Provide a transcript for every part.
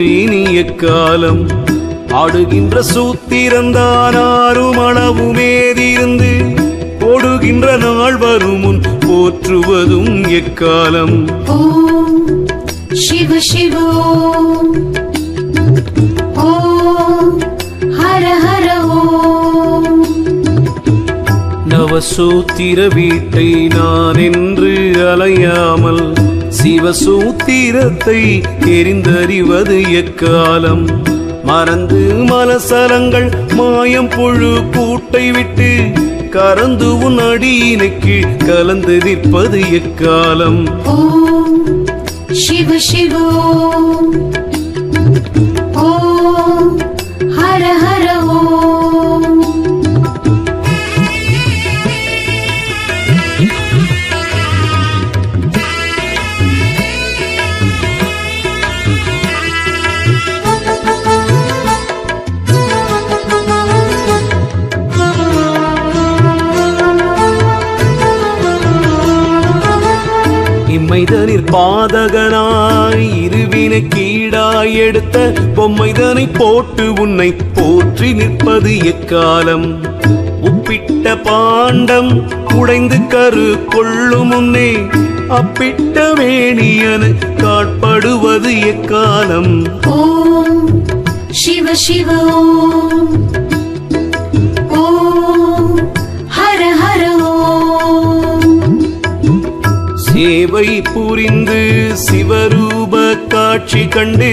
இனிய காலம். ஆடுகின்ற சூத்திரந்தான் ஆறும் அளவுமேதிருந்து ஓடுகின்ற நாள் வரும் போற்றுவதும் எக்காலம். சிவ சிவோ. நவசூத்திர வீட்டை நான் என்று அலையாமல் சிவசூத்திரத்தை தெரிந்தறிவது எக்காலம்? மறந்து மலசலங்கள் மாயம் பொழு கூட்டை விட்டு கறந்து உன் அடியினை கீழ் கலந்து நிற்பது சிவ சிவோ. ஓ பாதகனாய் இருவினை கீழாய் எடுத்த பொம்மைதனை போட்டு உன்னை போற்றி நிற்பது எக்காலம்? உப்பிட்ட பாண்டம் உடைந்து கரு கொள்ளும் முன்னே அப்பிட்ட வேணியன காட்படுவது எக்காலம்? ஓம் சிவ சிவ ஓம். சேவை புரிந்து சிவரூப காட்சி கண்டு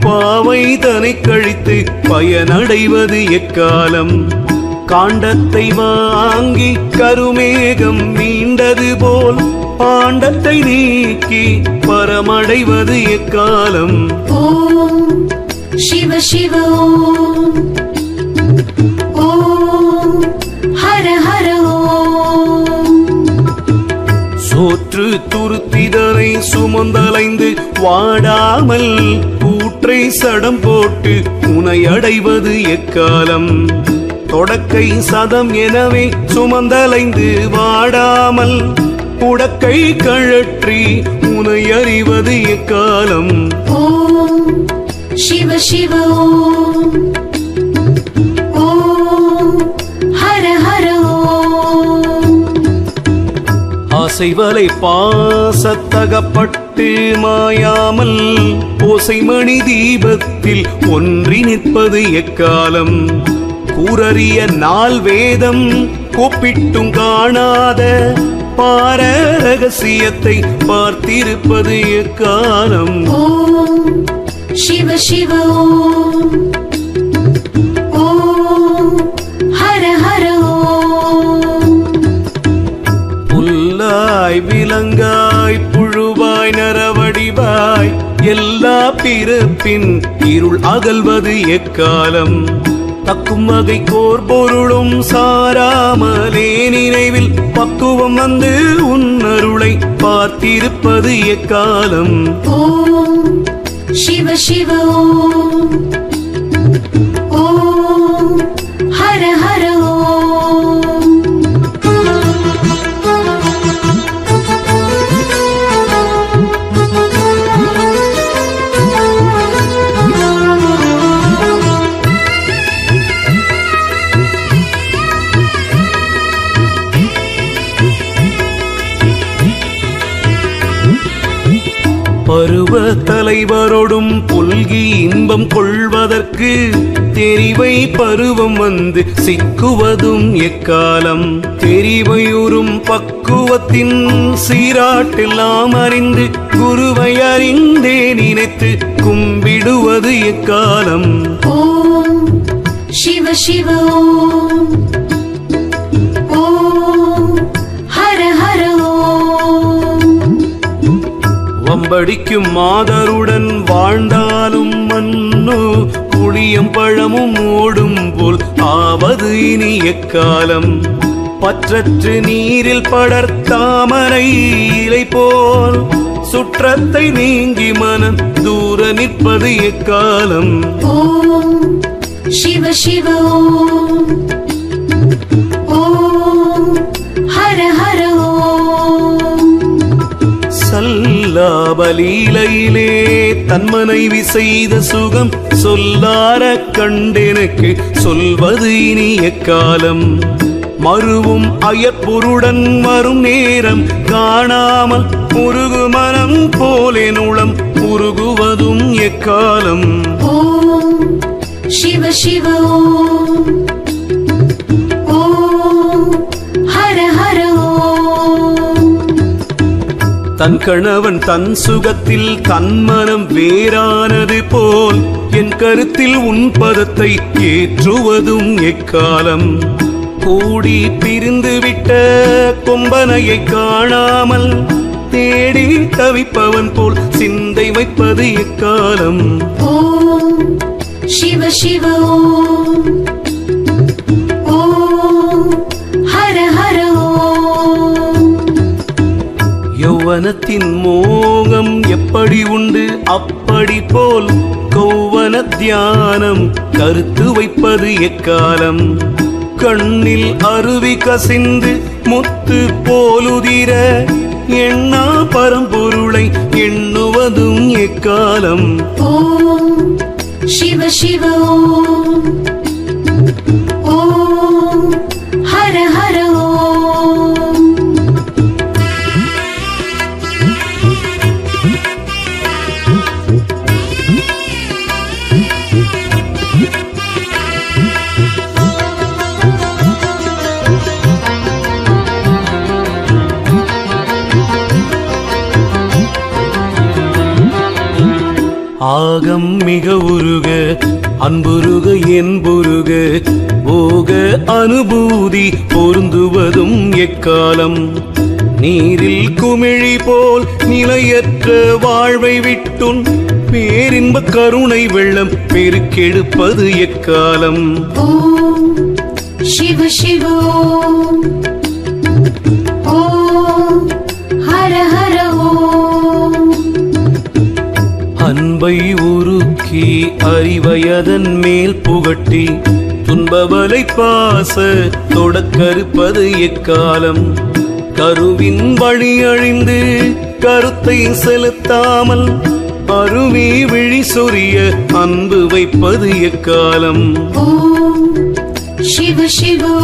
பாவை தனை கழித்து பயனடைவது எக்காலம்? காண்டத்தை வாங்கி கருமேகம் நீண்டது போல் பாண்டத்தை நீக்கி பரமடைவது எக்காலம்? ஓம் சிவ சிவ ஓம் கூற்று துருத்திதரை சுமந்தலைந்து வாடாமல் கூற்றை சடம் போட்டு உனை எக்காலம்? தொடக்கை சதம் எனவே சுமந்தலைந்து வாடாமல் உடக்கை கழற்றி உனை எக்காலம்? ஓம் சிவ சிவ ஓம். ஆசைவலை பாசத்தகப்பட்டு மாயாமல் ஓசைமணி தீபத்தில் ஒன்றி நிற்பது எக்காலம்? கூறறிய நாள் வேதம் கூப்பிட்டும் காணாத பார ரகசியத்தை பார்த்திருப்பது எக்காலம்? சிவ சிவ புழுவாய் விலங்காய் புழுவாய் நரவடிவாய் எல்லா பிறப்பின் இருள் அகல்வது எக்காலம்? தக்கும் வகை கோர் பொருளும் சாராமலே நினைவில் பக்குவம் வந்து உன்னருளை பார்த்திருப்பது எக்காலம்? ஓம் சிவ சிவ ஓம். தலைவரோடும் பொல்கி இன்பம் கொள்வதற்கு தெரிவை பருவம் வந்து சிக்குவதும் எக்காலம். தெரிவையுறும் பக்குவத்தின் சீராட்டெல்லாம் அறிந்து குருவை அறிந்தே நினைத்து கும்பிடுவது எக்காலம். ஓம் சிவ சிவ ஓம். அம்படிக்கும் மாதருடன் வாழ்ந்தாலும் மண்ணோ புளியம் பழமும் ஓடும் போல் ஆவது இனி எக்காலம். பற்றற்று நீரில் படர்த்தாமரை இலை போல் சுற்றத்தை நீங்கி மனம் தூர நிற்பது எக்காலம். சிவ சிவ ஓம். வில்லாபலீலையிலே தன் மனைவி செய்த சுகம் சொல்லார கண்டெனக்கு சொல்வது இனிய காலம் மறுவும் அயற்பொருடன் வரும் நேரம் காணாமல் முருகு மனம் போலே நுளம் முருகுவதும் எக்காலம்? சிவ சிவ தன் கணவன் தன் சுகத்தில் தன் மனம் வேறானது போல் என் கருத்தில் உன் பதத்தை ஏற்றுவதும் எக்காலம். கூடி பிரிந்து விட்ட கொம்பனையை காணாமல் தேடி தவிப்பவன் போல் சிந்தை வைப்பது எக்காலம். ஓ சிவ சிவ ஓம். கௌவனத்தின் மோகம் எப்படி உண்டு? அப்படி போல் கௌவன தியானம் கருத்து வைப்பது எக்காலம்? கண்ணில் அருவி கசிந்து முத்து போலுதிர எண்ணா பரம்பொருளை எண்ணுவதும் எக்காலம்? ஓம் சிவ சிவ ஓம். ஆகம் மிக உருக அன்புருக என்புருக. போக அனுபூதி பொருந்துவதும் எக்காலம். நீரில் குமிழி போல் நிலையற்ற வாழ்வை விட்டுன் பேரின்ப கருணை வெள்ளம் பெருக்கெடுப்பது எக்காலம். சிவ சிவோ. அறிவயதன் மேல் புகட்டி துன்பவலை பாச தொடக்கருப்பது எக்காலம்? கருவின் வழி அழிந்து கருத்தை செலுத்தாமல் அருவி விழி சொரிய அன்பு வைப்பது எக்காலம்? சிவ சிவோ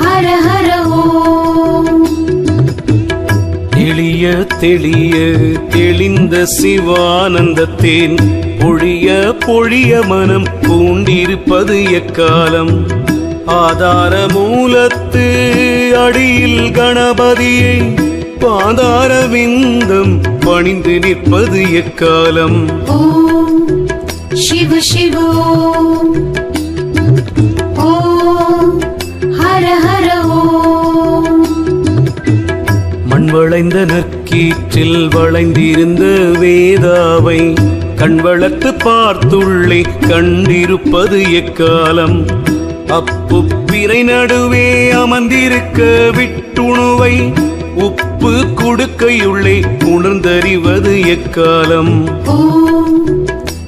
ஹர ஹர தெளிய தெளிய தெளிந்த சிவானந்தத்தேன். பொழிய பொழிய மனம் பூண்டிருப்பது எக்காலம்? ஆதார மூலத்து அடியில் கணபதியை பாதார விந்தம் பணிந்து நிற்பது எக்காலம்? ஓம் சிவ சிவோ வளைந்த நற்கீற்றில் வளைந்திருந்த வேதாவை கண் வளர்த்து பார்த்துள்ளே கண்டிருப்பது எக்காலம்? அப்பு பிறை நடுவே அமர்ந்திருக்க விட்டுணுவை உப்பு கொடுக்கையுள்ளே உணர்ந்தறிவது எக்காலம்?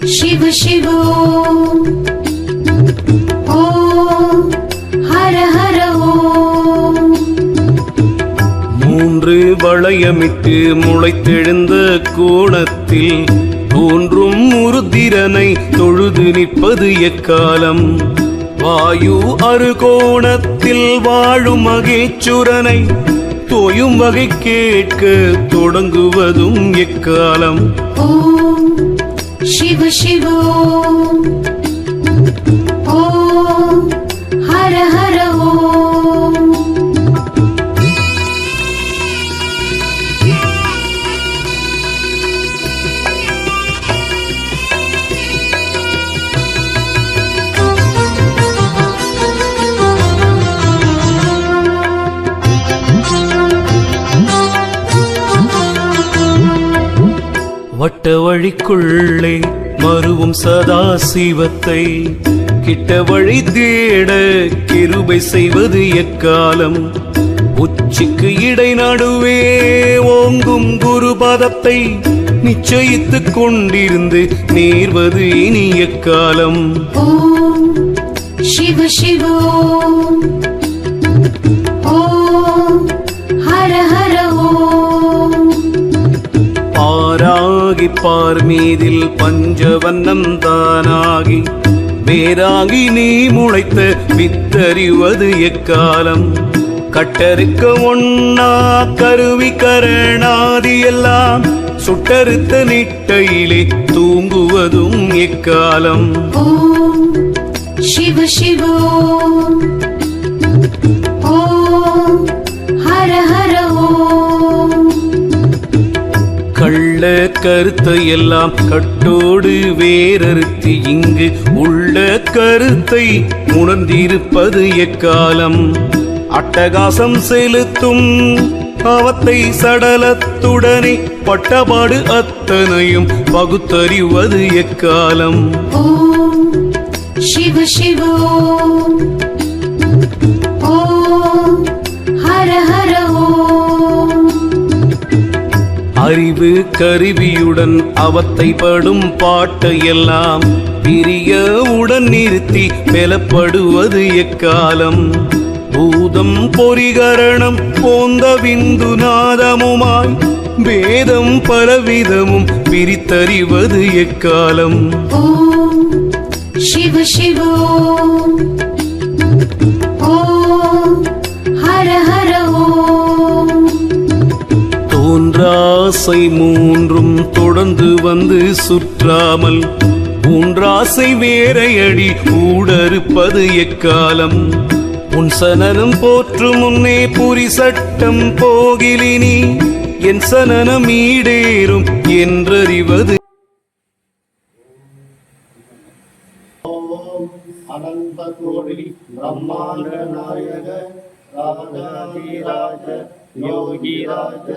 சிவ சிவோ. ஓ மூன்று வளையமிட்டு முளைத்தெழுந்த கோணத்தில் தோன்றும் உருத்திரனை தொழுது நிற்பது எக்காலம். வாயு அருகோணத்தில் வாழும் மகிழ்ச்சுரனை தோயும் வகை கேட்க தொடங்குவதும் எக்காலம். சிவ சிவோ. ஓ ஹர ஹர ஓ வட்ட வழிக்குள்ளே மறுவும் சதா சிவத்தை கிட்ட வழி தேட கிருபை செய்வது எக்காலம்? உச்சிக்கு இடை நடுவே ஓங்கும் குருபதத்தை நிச்சயித்துக் கொண்டிருந்து நேர்வது இனி எக்காலம்? ஓம் சிவ சிவோ. ஓம் பார் மீதில் பஞ்சவண்ணம் தானாகி வேறாகி நீ முளைத்த வித்தறிவது எக்காலம்? கட்டறுக்க ஒண்ணா கருவி கரணாதி எல்லாம் சுட்டறுத்த நிட்டையிலே தூங்குவதும் எக்காலம்? சிவ சிவோ ஓம் ஹர ஹர கருத்தை எல்லாம் கட்டோடு வேறறுத்து இங்கு உள்ள கருத்தை உணர்ந்திருப்பது எக்காலம்? அட்டகாசம் செலுத்தும் அவத்தை சடலத்துடனே பட்டபாடு அத்தனையும் பகுத்தறிவது எக்காலம்? ஓம் சிவ சிவோ அறிவு கருவியுடன் அவத்தை படும் பாட்டையெல்லாம் பிரிய உடன் நிறுத்தி பெலப்படுவது எக்காலம்? பூதம் பொறிகரணம் போந்த விந்து நாதமுமாய் வேதம் பலவிதமும் பிரித்தறிவது எக்காலம்? ஓம் சிவ சிவோ. ஆசை மூன்றும் தொடர்ந்து வந்து சுற்றாமல் மூன்றாசை வேறையடி ஊடறுப்பது எக்காலம்? உன் சனனம் போற்று முன்னே புரி சட்டம் போகிலினி என் சனனம் ஈடேறும் என்றறிவது. அனந்த கோடி பிரம்மாண்ட நாயக ராஜாதிராஜ யோகிராஜ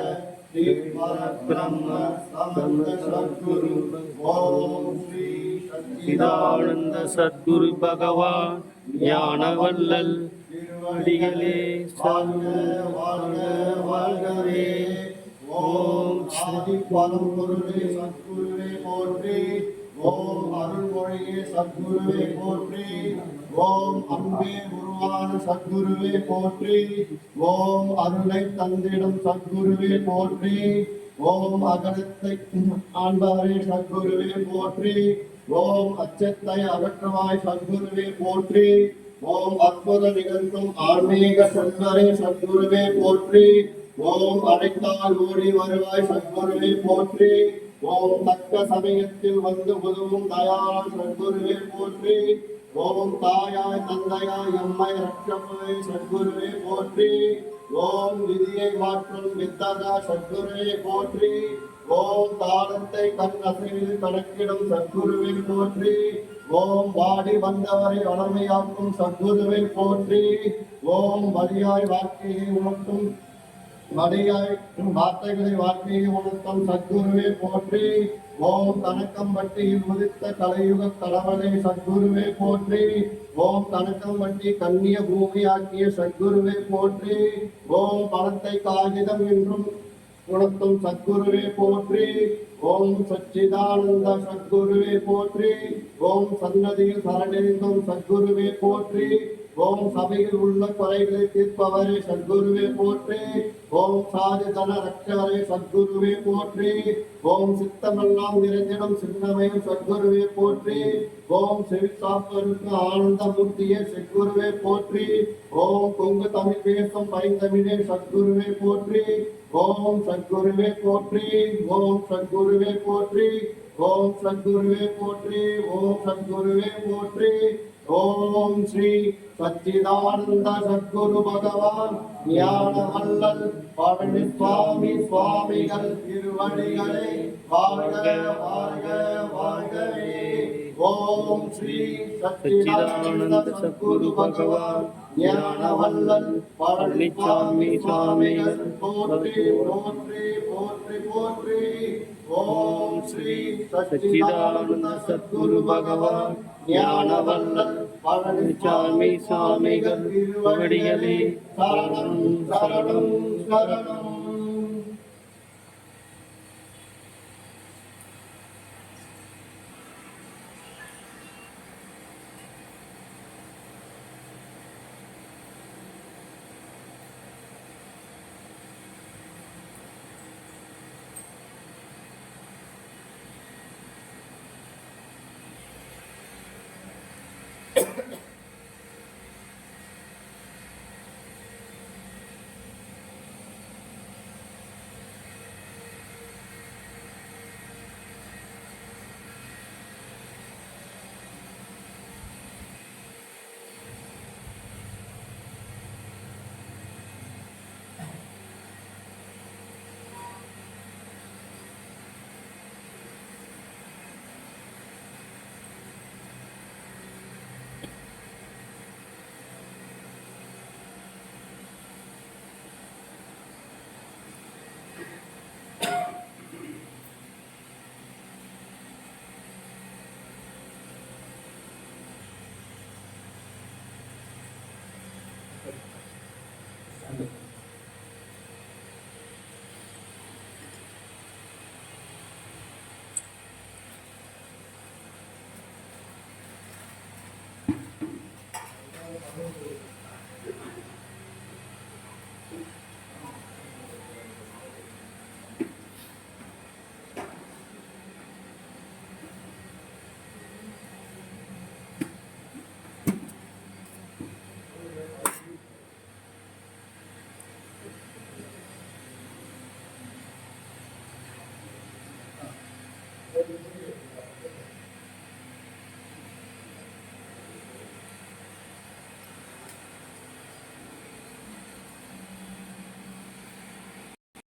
சிதானந்த சத்குரு பகவான் ஞானவல்லல் திருவடிகளே வாழ்க வாழ்க வாழ்கவே ஓம் ஆதி பரம்பொருளே சத்குருவே போற்றி ஓம் அருள்மொழியே சத்குருவே போற்றி. ஓம் அன்பே குருவான சத்குருவே போற்றி. ஓம் அருளை தந்திடம் சத்குருவே போற்றி. ஓம் அகலத்தை ஆண்பாரே சத்குருவே போற்றி. ஓம் அச்சத்தை அகற்றவாய் சத்குருவே போற்றி. ஓம் அற்புத நிகழ்த்தும் ஆன்மீக செல்வரே சத்குருவே போற்றி. ஓம் அடைத்தால் ஓடி வருவாய் சத்குருவே போற்றி. ஓம் தக்க சமயத்தில் வந்து உதவும் தயாள் சத்குருவே போற்றி. ஓம் தாயாய் தந்தையாய் எம்மை ரட்சமாய் சத்குருவே போற்றி. ஓம் விதியை மாற்றும் வித்தகா சத்குருவே போற்றி. ஓம் தாளத்தை கண் அசைவில் கணக்கிடும் சத்குருவே போற்றி. ஓம் வாடி வந்தவரை வளமையாக்கும் சத்குருவை போற்றி. ஓம் வரியாய் வாழ்க்கையை உணர்த்தும் மடியாய் வார்த்தைகளை வாழ்க்கையை உணர்த்தும் சத்குருவே போற்றி. ஓம் கணக்கம் வட்டியில் உதித்த கலையுக கடவுளை சத்குருவே போற்றி. ஓம் கணக்கம் வட்டி கண்ணிய பூமியாக்கிய சத்குருவே போற்றி. ஓம் பணத்தை காகிதம் என்றும் உணர்த்தும் சத்குருவே போற்றி. ஓம் சச்சிதானந்த சத்குருவே போற்றி. ஓம் சன்னதியில் சரணடைந்தும் சத்குருவே போற்றி. ஓம் சபையில் உள்ள குறைகளை தீர்ப்பவரே சத்குருவே போற்றி. ஓம் சாதி தன ரட்சவரே சத்குருவே போற்றி. ஓம் சித்தமெல்லாம் நிறைந்திடும் சின்னமயம் சத்குருவே போற்றி. ஓம் செவிசாப்பருக்கு ஆனந்த மூர்த்தியே சத்குருவே போற்றி. ஓம் கொங்கு தமிழ் பேசும் பைந்தமிழே சத்குருவே போற்றி. ஓம் சத்குருவே போற்றி. ஓம் சத்குருவே போற்றி. ஓம் சத்குருவே போற்றி. ஓம் சத்குருவே போற்றி. ஓம் ஸ்ரீ சச்சிதானந்த சத்குரு பகவான் ஞான வல்லல் பழனி சுவாமி சுவாமிகள் திருவடிகளை வாழ்க வாழ்க வாழ்கவே. ஓம் ஸ்ரீ சச்சிதானந்த சத்குரு பகவான் ஞான வல்லல் சுவாமிகள் போற்றி போற்றி போற்றி போற்றி. ஓம் ஸ்ரீ சச்சிதானந்த சத்குரு பகவான் ஞானவல்லல் பழனிசாமி சுவாமிகள். திருவடிகளே சரணம் சரணம் சரணம்.